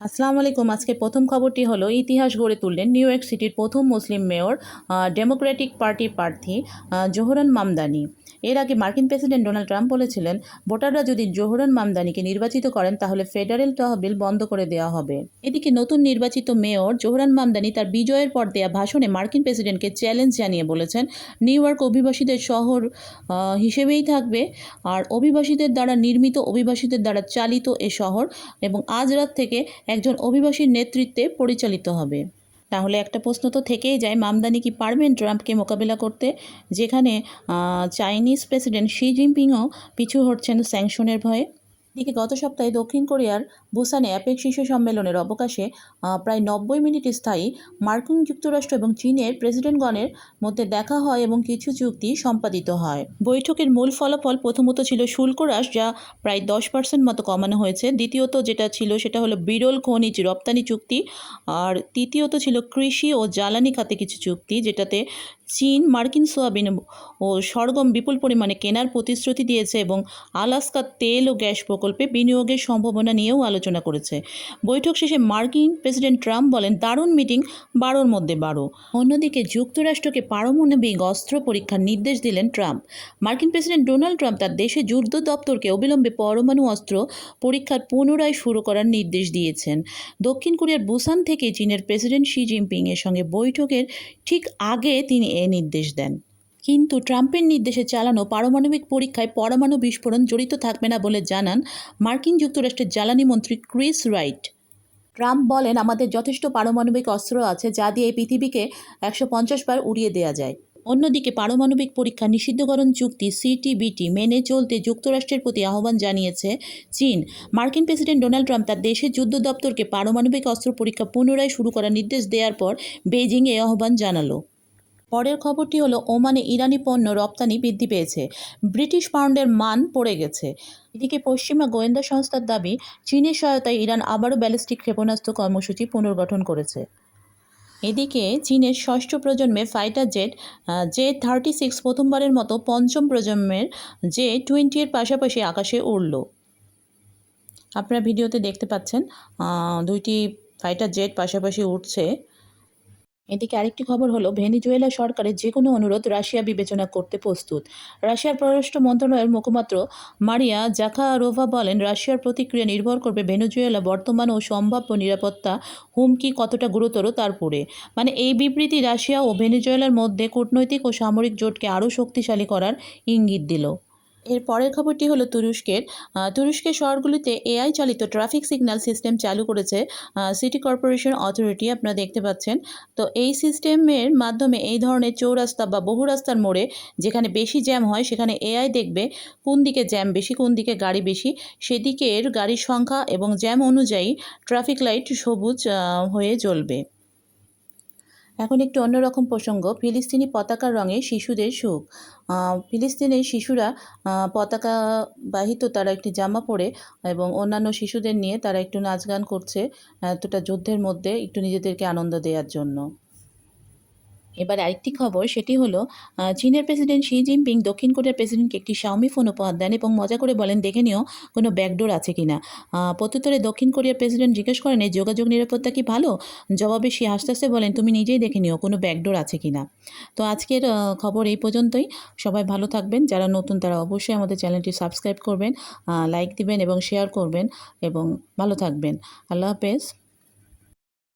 আসসালামু আলাইকুম। আজকে প্রথম খবরটি হলো, ইতিহাস গড়ে তুললেন নিউ ইয়র্ক সিটির প্রথম মুসলিম মেয়র ডেমোক্রেটিক পার্টি প্রার্থী জোহরান মামদানি। এর আগে মার্কিন প্রেসিডেন্ট ডোনাল্ড ট্রাম্প বলেছিলেন, ভোটাররা যদি জোহরান মামদানিকে নির্বাচিত করেন, তাহলে ফেডারেল তহবিল বন্ধ করে দেওয়া হবে। এদিকে নতুন নির্বাচিত মেয়র জোহরান মামদানি তার বিজয়ের পর দেয়া ভাষণে মার্কিন প্রেসিডেন্টকে চ্যালেঞ্জ জানিয়ে বলেছেন, নিউ ইয়র্ক অভিবাসীদের শহর হিসেবেই থাকবে, আর অভিবাসীদের দ্বারা নির্মিত অভিবাসীদের দ্বারা চালিত এ শহর, এবং আজ রাত থেকে একজন অভিবাসীর নেতৃত্বে পরিচালিত হবে। তাহলে একটা প্রশ্ন তো থেকেই যায়, মামদানি কি পারবেন ট্রাম্পকে মোকাবিলা করতে? যেখানে চাইনিজ প্রেসিডেন্ট শি জিনপিংও পিছু হটছেন স্যাংশনের ভয়ে। এদিকে গত সপ্তাহে দক্ষিণ কোরিয়ার বুসানে অ্যাপেক শীর্ষ সম্মেলনের অবকাশে প্রায় নব্বই মিনিট স্থায়ী মার্কিন যুক্তরাষ্ট্র এবং চীনের প্রেসিডেন্টগণের মধ্যে দেখা হয় এবং কিছু চুক্তি সম্পাদিত হয়। বৈঠকের মূল ফলাফল প্রথমত ছিল শুল্ক হ্রাস, যা প্রায় দশ পার্সেন্ট মতো কমানো হয়েছে। দ্বিতীয়ত যেটা ছিল সেটা হলো বিরল খনিজ রপ্তানি চুক্তি। আর তৃতীয়ত ছিল কৃষি ও জ্বালানি খাতে কিছু চুক্তি, যেটাতে চীন মার্কিন সোয়াবিন ও সরগম বিপুল পরিমাণে কেনার প্রতিশ্রুতি দিয়েছে এবং আলাস্কা তেল ও গ্যাস প্রকল্পে বিনিয়োগের সম্ভাবনা নিয়েও আলোচনা করেছে। বৈঠক শেষে মার্কিন প্রেসিডেন্ট ট্রাম্প বলেন, দারুণ মিটিং, বারোর মধ্যে বারো। অন্যদিকে যুক্তরাষ্ট্রকে পারমাণবিক অস্ত্র পরীক্ষার নির্দেশ দিলেন ট্রাম্প। মার্কিন প্রেসিডেন্ট ডোনাল্ড ট্রাম্প তার দেশে যুদ্ধ দপ্তরকে অবিলম্বে পরমাণু অস্ত্র পরীক্ষার পুনরায় শুরু করার নির্দেশ দিয়েছেন। দক্ষিণ কোরিয়ার বুসান থেকে চীনের প্রেসিডেন্ট শি জিনপিং এর সঙ্গে বৈঠকের ঠিক আগে তিনি এ নির্দেশ দেন। কিন্তু ট্রাম্পের নির্দেশে চালানো পারমাণবিক পরীক্ষায় পরমাণু বিস্ফোরণ জড়িত থাকবে না বলে জানান মার্কিন যুক্তরাষ্ট্রের জ্বালানি মন্ত্রী ক্রিস রাইট। ট্রাম্প বলেন, আমাদের যথেষ্ট পারমাণবিক অস্ত্র আছে যা দিয়ে এই পৃথিবীকে একশো পঞ্চাশ বার উড়িয়ে দেওয়া যায়। অন্যদিকে পারমাণবিক পরীক্ষা নিষিদ্ধকরণ চুক্তি সিটিবিটি মেনে চলতে যুক্তরাষ্ট্রের প্রতি আহ্বান জানিয়েছে চীন। মার্কিন প্রেসিডেন্ট ডোনাল্ড ট্রাম্প তার দেশের যুদ্ধ দপ্তরকে পারমাণবিক অস্ত্র পরীক্ষা পুনরায় শুরু করার নির্দেশ দেওয়ার পর বেইজিং এ আহ্বান জানালো। পরের খবরটি হলো, ওমানে ইরানি পণ্য রপ্তানি বৃদ্ধি পেয়েছে। ব্রিটিশ পাউন্ডের মান পড়ে গেছে। এদিকে পশ্চিমা গোয়েন্দা সংস্থার দাবি, চীনের সহায়তায় ইরান আবারও ব্যালিস্টিক ক্ষেপণাস্ত্র কর্মসূচি পুনর্গঠন করেছে। এদিকে চীনের ষষ্ঠ প্রজন্মের fighter jet J thirty six প্রথমবারের মতো পঞ্চম প্রজন্মের জে টোয়েন্টি এর পাশাপাশি আকাশে উড়ল। আপনারা ভিডিওতে দেখতে পাচ্ছেন দুইটি ফাইটার জেট পাশাপাশি উঠছে এদিকে আরেকটি খবর হলো, ভেনিজুয়েলা সরকারের যে কোনো অনুরোধ রাশিয়া বিবেচনা করতে প্রস্তুত। রাশিয়ার পররাষ্ট্র মন্ত্রণালয়ের মুখপাত্র মারিয়া জাখারোভা বলেন, রাশিয়ার প্রতিক্রিয়া নির্ভর করবে ভেনিজুয়েলা বর্তমান ও সম্ভাব্য নিরাপত্তা হুমকি কতটা গুরুতর তার উপরে। মানে এই বিবৃতি রাশিয়া ও ভেনিজুয়েলার মধ্যে কূটনৈতিক ও সামরিক জোটকে আরও শক্তিশালী করার ইঙ্গিত দিল। এর পরের খবরটি হলো তুরস্কের। তুরস্কের শহরগুলিতে এআই চালিত ট্রাফিক সিগন্যাল সিস্টেম চালু করেছে সিটি কর্পোরেশন অথরিটি আপনারা দেখতে পাচ্ছেন। তো এই সিস্টেমের মাধ্যমে এই ধরনের চৌরাস্তা বা বহু রাস্তার মোড়ে যেখানে বেশি জ্যাম হয়, সেখানে এআই দেখবে কোন দিকে জ্যাম বেশি, কোন দিকে গাড়ি বেশি। সেদিকের গাড়ির সংখ্যা এবং জ্যাম অনুযায়ী ট্রাফিক লাইট সবুজ হয়ে জ্বলবে। এখন একটু অন্যরকম প্রসঙ্গ। ফিলিস্তিনি পতাকার রঙে শিশুদের সুখ। ফিলিস্তিনের শিশুরা পতাকা বাহিত তারা একটি জামা পরে এবং অন্যান্য শিশুদের নিয়ে তারা একটু নাচ গান করছে, এতটা যুদ্ধের মধ্যে একটু নিজেদেরকে আনন্দ দেওয়ার জন্য। এবার আরেকটি খবর, সেটি হলো চীনের প্রেসিডেন্ট শি জিনপিং দক্ষিণ কোরিয়ার প্রেসিডেন্টকে একটি শাওমি ফোন উপহার দেন এবং মজা করে বলেন, দেখে নিও কোনো ব্যাকডোর আছে কি না প্রত্যুত্তরে দক্ষিণ কোরিয়ার প্রেসিডেন্ট জিজ্ঞেস করেন এই যোগাযোগ নিরাপত্তা কি ভালো? জবাবে সে হাসতে হাসতে বলেন, তুমি নিজেই দেখে নিও কোনো ব্যাকডোর আছে কিনা। তো আজকের খবর এই পর্যন্তই। সবাই ভালো থাকবেন। যারা নতুন, তারা অবশ্যই আমাদের চ্যানেলটি সাবস্ক্রাইব করবেন লাইক দিবেন এবং শেয়ার করবেন এবং ভালো থাকবেন। আল্লাহ হাফেজ।